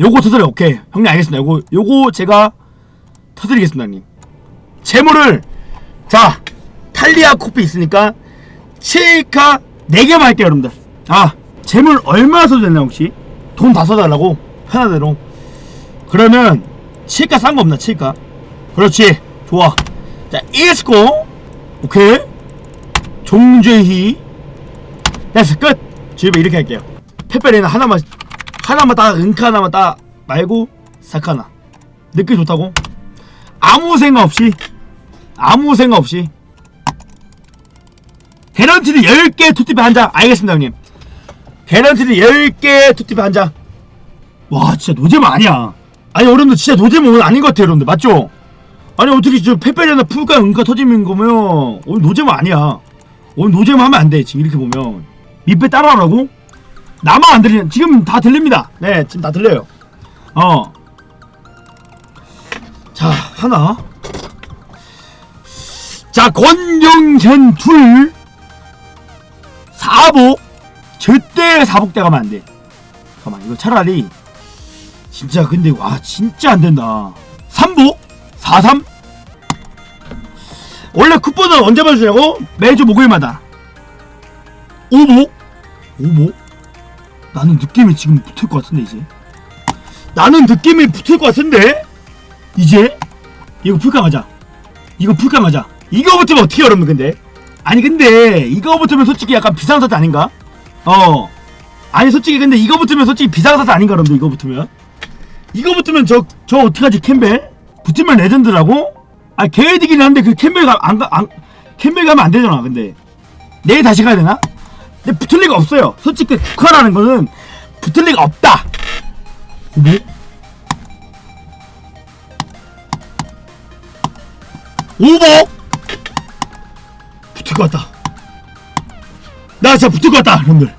요거 터뜨려 오케이. 형님 알겠습니다. 요거 요거 제가 터뜨리겠습니다 형님. 재물을 자 탈리아 코피 있으니까 7카 4개만 할게요 여러분들. 아 재물 얼마 써도 되나 혹시? 돈 다 써달라고? 편하대로. 그러면 7카 싼 거 없나 7카? 그렇지. 좋아. 자 이스코 오케이. 종죄희. 됐어 끝. 집에 이렇게 할게요. 페페리는 하나만 하나만 딱 은카 하나만 딱 말고 사카나. 느낌 좋다고? 아무 생각 없이 아무 생각 없이. 개런티드 10개 투티비 한장. 알겠습니다 형님. 개런티드 10개 투티비 한장 와 진짜 노잼 아니야. 아니 여러분들 진짜 노잼 오늘 아닌 것 같아요 여러분들. 맞죠? 아니 어떻게 저 페페리나 풀까 은카 터지는 거면 오늘 노잼 아니야. 오늘 노잼 하면 안 돼 지금 이렇게 보면. 밑배 따라하라고? 나만 안 들리는 지금 다 들립니다. 네 지금 다 들려요. 어. 자 하나. 자 권영현 둘. 사복. 절대 사복대 가면 안 돼. 잠깐만 이거 차라리 진짜 근데 와 진짜 안 된다. 3복? 43 원래 쿠폰은 언제 받으시냐고? 매주 목요일마다. 5복? 5복 나는 느낌이 지금 붙을 것 같은데 이제. 나는 느낌이 붙을 것 같은데? 이제? 이거 맞아 이거 맞아 이거 붙으면 어떻게 여러분 근데? 아니 근데 이거 붙으면 솔직히 약간 비상사태 아닌가? 어. 아니 솔직히 근데 이거 붙으면 솔직히 비상사태 아닌가 여러분들 이거 붙으면? 이거 붙으면 저 저 어떡하지 캠벨? 붙으면 레전드라고? 아 계획이긴 한데 그 캠벨 가안 가, 안, 캠벨 가면 안 되잖아 근데. 내일 다시 가야 되나 붙을 리가 없어요. 솔직히 국화라는 거는 붙을 리가 없다. 뭐? 오복 붙을 것 같다. 나 진짜 붙을 것 같다 여러분들.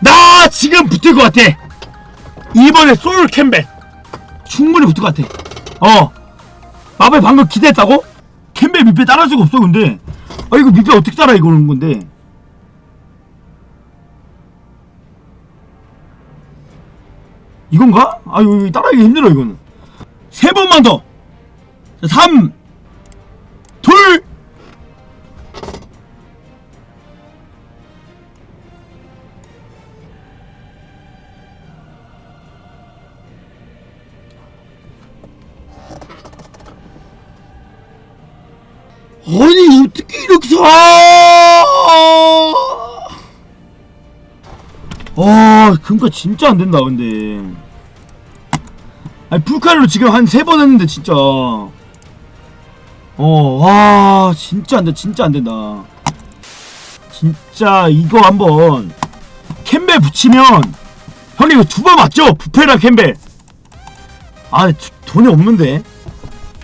나 지금 붙을 것 같아. 이번에 소울 캠벨. 충분히 붙을 것 같아. 어. 마블 방금 기대했다고? 캠벨 밑에 따라할 수가 없어 근데. 아 이거 밑에 어떻게 따라 이거는 건데 이건가? 아 이거 따라하기 힘들어 이거는. 세 번만 더. 3 둘. 아니 어떻게 이렇게 사? 아, 그니까 진짜 안 된다 근데. 아니 풀칼로 지금 한 세 번 했는데 진짜. 어, 와, 진짜 안 돼, 진짜 안 된다. 진짜 이거 한번 캠벨 붙이면 형님 이거 두 번 맞죠? 부페랑 캠벨. 아, 주- 돈이 없는데.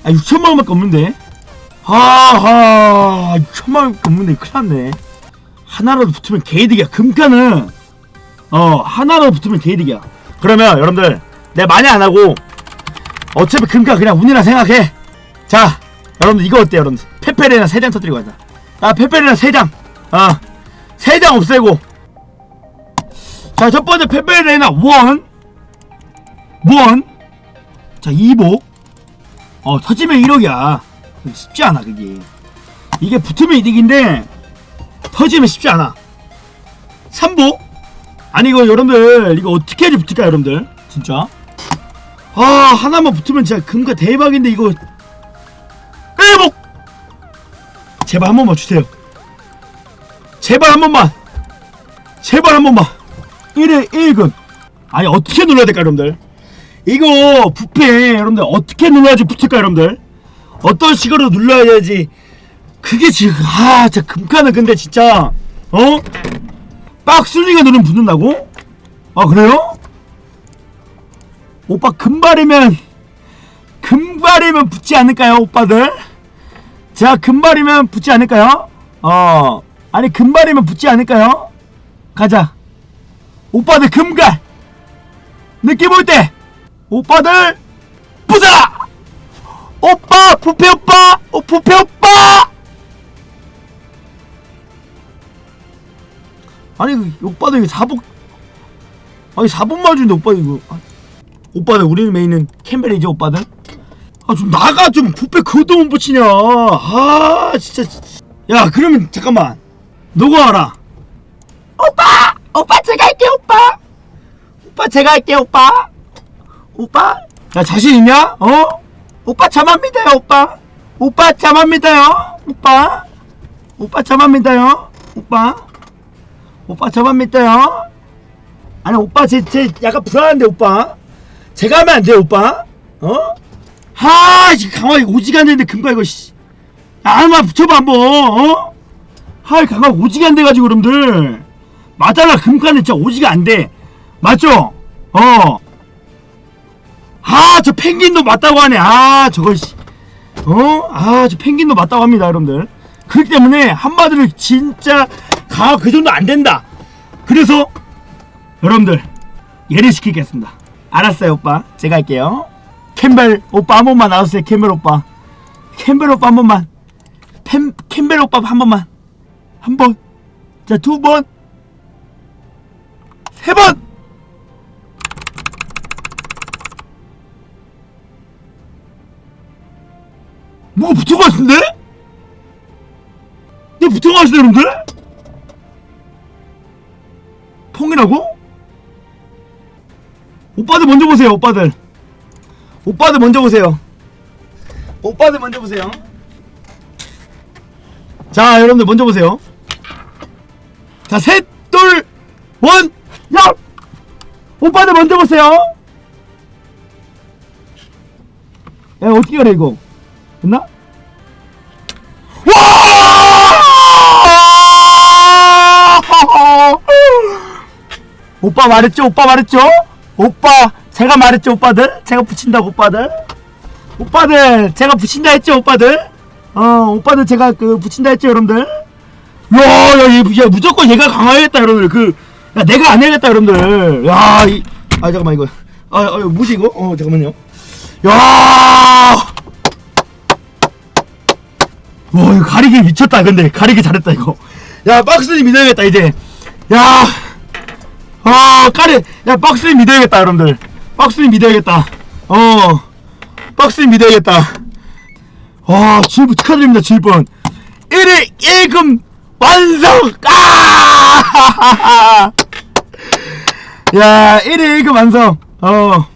아, 6천만 원밖에 없는데. 하하 6천만 원밖에 없는데 큰일 났네 하나라도 붙으면 개이득이야 금가는 어 하나라도 붙으면 개이득이야. 그러면 여러분들 내가 많이 안하고 어차피 금가 그냥 운이라 생각해. 자 여러분들 이거 어때요 여러분들? 페페레나 3장 터뜨리고 가자. 아 페페레나 3장. 어 3장 없애고. 자 첫번째 페페레나 1 1. 자 2보 어 터지면 1억이야. 쉽지 않아 그게. 이게 붙으면 이득인데 터지면 쉽지 않아. 3보 아니 이거 여러분들 이거 어떻게 해야지 붙을까 여러분들? 진짜? 아 하나만 붙으면 진짜 금가 대박인데 이거. 1복 제발 한 번만 주세요. 제발 한 번만. 제발 한 번만. 1회 1금. 아니 어떻게 눌러야 될까 여러분들? 이거 부패 여러분들 어떻게 눌러야지 붙을까 여러분들? 어떤 식으로 눌러야지? 그게 지금 아 진짜 금카는 근데 진짜 어? 빡슬리가 누르면 붙는다고? 아 그래요? 오빠 금발이면 금발이면 붙지 않을까요 오빠들? 자 금발이면 붙지 않을까요? 어 아니 금발이면 붙지 않을까요? 가자 오빠들 금갈 느낌 올 때 오빠들 부자 오빠 부페 오빠 어 부페 오빠 아니 그 오빠도 이거 사복 아니 사복 맞은데 오빠 이거. 아, 오빠들 우리 메인은 캠벨이지 오빠들? 아 좀 나가 좀 부페 그것도 못 붙이냐. 아 진짜 야 그러면 잠깐만. 너가 알아 오빠! 오빠 제가 할게 오빠. 오빠 제가 할게 오빠. 오빠? 야 자신 있냐? 어? 오빠 저만 믿어요 오빠. 오빠 저만 믿어요 오빠. 오빠 저만 믿어요 오빠 오빠 저만 믿어요 아니 오빠 제, 제 약간 불안한데 오빠 제가 하면 안 돼요 오빠 어? 하 지금 강화이 오지게 안 되는데 금가 이거 씨 한번 붙여봐 한번 어? 하 강화 오지게 안 돼가지고 여러분들 맞잖아 금가는 진짜 오지게 안돼 맞죠? 어. 아, 저 펭귄도 맞다고 하네. 아, 저걸, 씨. 어? 아, 저 펭귄도 맞다고 합니다, 여러분들. 그렇기 때문에, 한마디로 진짜, 가, 그 정도 안 된다. 그래서, 여러분들, 예를 시키겠습니다. 알았어요, 오빠. 제가 할게요. 캠벨 오빠 한 번만 나와주세요, 캠벨 오빠. 캠벨 오빠 한 번만. 펜, 캠벨 오빠 한 번만. 한 번. 자, 두 번. 세 번! 뭐가 붙은 것 같은데? 내 붙은 것 같은데, 여러분들? 퐁이라고? 오빠들 먼저 보세요, 오빠들. 오빠들 먼저 보세요. 오빠들 먼저 보세요. 자, 여러분들 먼저 보세요. 자, 셋, 둘, 원, 야! 오빠들 먼저 보세요. 야, 어떻게 그래, 이거? 됐나? 와! 오빠 말했죠? 오빠 말했죠? 오빠 제가 말했죠 오빠들? 제가 붙인다고 오빠들? 오빠들 제가 붙인다 했죠 오빠들? 어 오빠들 제가 그 붙인다 했죠 여러분들? 야야 야, 야, 무조건 얘가 강화해야겠다 여러분들 그 야, 내가 안 해야겠다 여러분들 야아 잠깐만 이거 아, 아 뭐지 이거? 어 잠깐만요 야와 이거 가리기 미쳤다 근데 가리기 잘했다 이거 야 박스님 믿어야겠다 이제 야 아, 까리, 야, 박스님 믿어야겠다, 여러분들. 박스님 믿어야겠다. 어, 박스님 믿어야겠다. 와, 주일분 축하드립니다, 주일분. 1일 1금 완성! 아! 야, 1일 1금 완성. 어.